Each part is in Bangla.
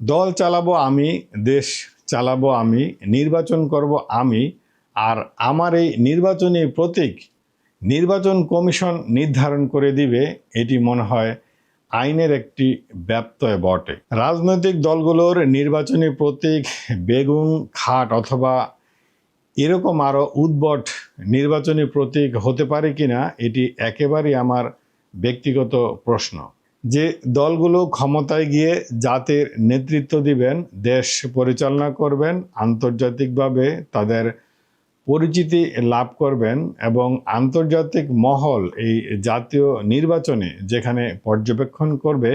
দল চালাবো আমি, দেশ চালাবো আমি, নির্বাচন করব আমি, আর আমার এই নির্বাচনী প্রতীক নির্বাচন কমিশন নির্ধারণ করে দিবে, এটি মনে হয় আইনের একটি ব্যত্যয় বটে। রাজনৈতিক দলগুলোর নির্বাচনী প্রতীক বেগুন, খাট অথবা এরকম আরও উদ্ভট নির্বাচনী প্রতীক হতে পারে কিনা, এটি একেবারেই আমার ব্যক্তিগত প্রশ্ন। যে দলগুলো ক্ষমতায় গিয়ে জাতির নেতৃত্ব দিবেন, দেশ পরিচালনা করবেন, আন্তর্জাতিকভাবে তাদের পরিচিতি লাভ করবেন এবং আন্তর্জাতিক মহল এই জাতীয় নির্বাচনে যেখানে পর্যবেক্ষণ করবে,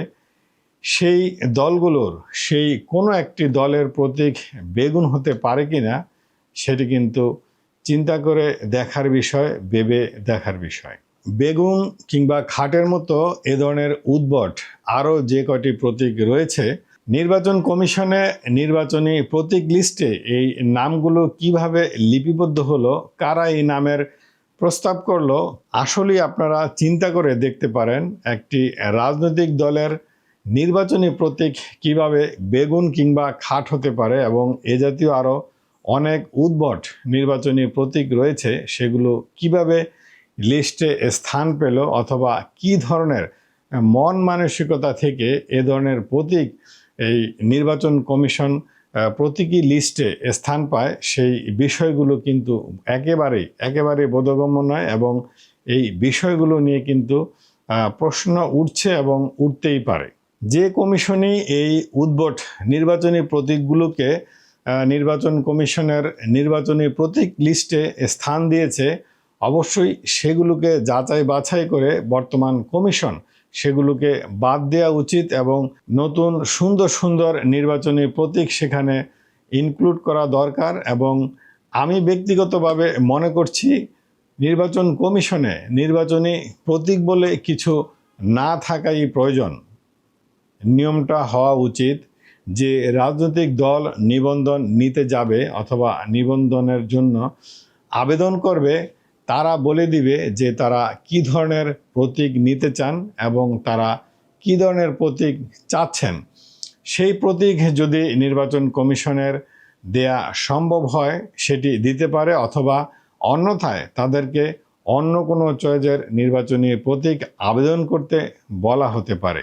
সেই দলগুলোর, সেই কোনো একটি দলের প্রতীক বেগুন হতে পারে কি না সেটি কিন্তু চিন্তা করে দেখার বিষয়, ভেবে দেখার বিষয়। বেগুন কিংবা খাটের মতো এ ধরনের উদ্ভট আরও যে কটি প্রতীক রয়েছে, নির্বাচন কমিশনে নির্বাচনী প্রতীক লিস্টে এই নামগুলো কীভাবে লিপিবদ্ধ হলো, কারা এই নামের প্রস্তাব করল, আসলেই আপনারা চিন্তা করে দেখতে পারেন একটি রাজনৈতিক দলের নির্বাচনী প্রতীক কীভাবে বেগুন কিংবা খাট হতে পারে এবং এ জাতীয় আরও অনেক উদ্ভট নির্বাচনী প্রতীক রয়েছে, সেগুলো কীভাবে লিস্টে স্থান পেল অথবা কি ধরনের মন মানসিকতা থেকে এ ধরনের প্রতীক এই নির্বাচন কমিশন প্রতীকী লিস্টে স্থান পায় সেই বিষয়গুলো কিন্তু একেবারেই একেবারে বোধগম্য নয় এবং এই বিষয়গুলো নিয়ে কিন্তু প্রশ্ন উঠছে এবং উঠতেই পারে। যে কমিশনই এই উদ্ভট নির্বাচনী প্রতীকগুলোকে নির্বাচন কমিশনের নির্বাচনী প্রতীক লিস্টে স্থান দিয়েছে অবশ্যই সেগুলোকে যাচাই বাছাই করে বর্তমান কমিশন সেগুলোকে বাদ দেওয়া উচিত এবং নতুন সুন্দর সুন্দর নির্বাচনী প্রতীক সেখানে ইনক্লুড করা দরকার এবং আমি ব্যক্তিগতভাবে মনে করছি নির্বাচন কমিশনে নির্বাচনী প্রতীক বলে কিছু না থাকাই প্রয়োজন। নিয়মটা হওয়া উচিত যে রাজনৈতিক দল নিবন্ধন নিতে যাবে অথবা নিবন্ধনের জন্য আবেদন করবে তারা বলে দিবে যে তারা কি ধরনের প্রতীক নিতে চান এবং তারা কি ধরনের প্রতীক চাচ্ছেন। সেই প্রতীক যদি নির্বাচন কমিশনের দেয়া সম্ভব হয়, সেটি দিতে পারে অথবা অন্যথায় তাদেরকে অন্য কোনো চয়েজের নির্বাচনী প্রতীক আবেদন করতে বলা হতে পারে।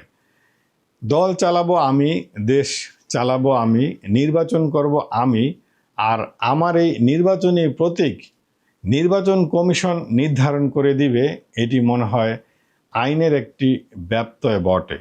দল চালাবো আমি, দেশ চালাবো আমি, নির্বাচন করব আমি, আর আমার এই নির্বাচনী প্রতীক নির্বাচন কমিশন নির্ধারণ করে দিবে এটি মনে হয় আইনের একটি ব্যপ্তয় বটে।